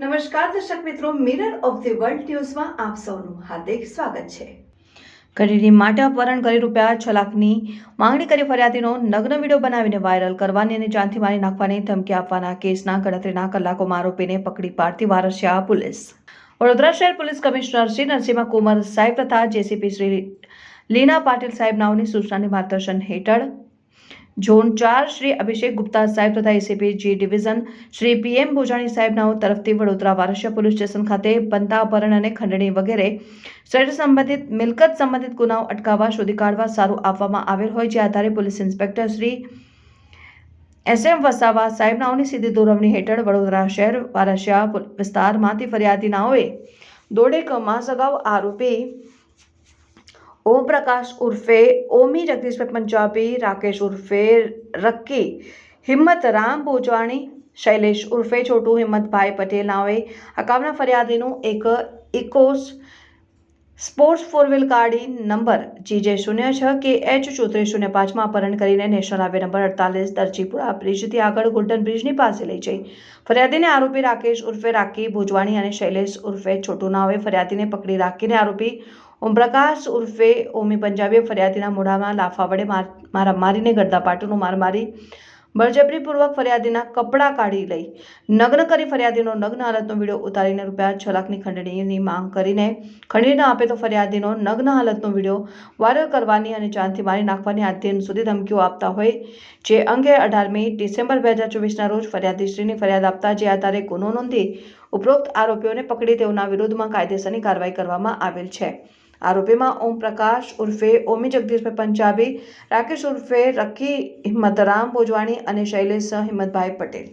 નમસ્કાર, દર્શક મિત્રો મિરર ઓફ ધી વર્લ્ડ ન્યૂઝમાં આપ સૌનું હાર્દિક સ્વાગત છે. કડીની માટે અપહરણ કરી રૂપિયા છ લાખની માંગણી કરી ફરિયાદીનો નગ્ન વીડિયો બનાવીને વાયરલ કરવાની અને જાનથી મારી નાખવાની ધમકી આપવાના કેસના ગણતરીના કલાકોમાં આરોપીને પકડી પાડતી વારસિયા પોલીસ. વડોદરા શહેર પોલીસ કમિશનર શ્રી નરસિંહ કુમાર સાહેબ તથા જેસીપી શ્રી લીના પાટીલ સાહેબ નાઓની સૂચનાની માર્ગદર્શન હેઠળ ઝોન ચાર શ્રી અભિષેક ગુપ્તા સાહેબ તથા ACP G division Shri PM Bhojani સાહેબનાઓ તરફથી વડોદરા વારસ્ય પોલીસ સ્ટેશન ખાતે બનતા અપહરણ અને ખંડણી વગેરે શરીર સંબંધિત, મિલકત સંબંધિત ગુનાઓ અટકાવવા, શોધી કાઢવા સારું આપવામાં આવેલ હોય જે આધારે police inspector Shri S M Vasava સાહેબનાઓની સીધી દોરવણી હેઠળ વડોદરા શહેર વારસિયા વિસ્તારમાંથી ફરિયાદીનાઓએ દોઢેક માસ અગાઉ આરોપી ઓમ પ્રકાશ ઉર્ફે ઓમી જગદીશભાઈ પંજાબી રાકેશ ઉર્ફે રક્કી હિંમત રામ બોજવાણી શૈલેષ ઉર્ફે છોટુ હિંમતભાઈ પટેલ નાવે અગાઉના ફરિયાદીનું એક ઇકોસ સ્પોર્ટ્સ ફોર વ્હીલ ગાડી નંબર જીજે શૂન્ય છ કે એચ ચોત્રીસ શૂન્ય પાંચમાં અપહરણ કરીને નેશનલ હાઈવે નંબર અડતાલીસ દરજીપુરા બ્રિજથી આગળ ગોલ્ડન બ્રિજની પાસે લઈ જઈ. ફરિયાદીને આરોપી રાકેશ ઉર્ફે રાકી ભોજવાણી અને શૈલેષ ઉર્ફે છોટુ નાઓએ ફરિયાદીને પકડી રાખીને આરોપી ઓમપ્રકાશ ઉર્ફે ઓમી પંજાબીએ ફરિયાદીના મોઢામાં લાફા વડે માર, મારા મારીને ગરદાપાટુનો માર મારી, બળજબરીપૂર્વક ફરિયાદીના કપડાં કાઢી લઈ, નગ્ન કરી ફરિયાદીનો નગ્ન હાલતનો વીડિયો ઉતારીને રૂપિયા છ લાખની ખંડણીની માંગ કરીને ખંડણી ન આપે તો ફરિયાદીનો નગ્ન હાલતનો વીડિયો વાયરલ કરવાની અને ચાંદથી મારી નાખવાની દિન સુધી ધમકીઓ આપતા હોય, જે અંગે અઢારમી ડિસેમ્બર બે હજાર ચોવીસના રોજ ફરિયાદીશ્રીની ફરિયાદ આપતા જે આધારે ગુનો નોંધી ઉપરોક્ત આરોપીઓને પકડી તેઓના વિરોધમાં કાયદેસરની કાર્યવાહી કરવામાં આવેલ છે. આરોપીમાં ઓમ પ્રકાશ ઉર્ફે ઓમી જગદીશભાઈ પંજાબી રાકેશ ઉર્ફે રકી હિંમતરામ ભોજવાણી અને શૈલેષ હિંમતભાઈ પટેલ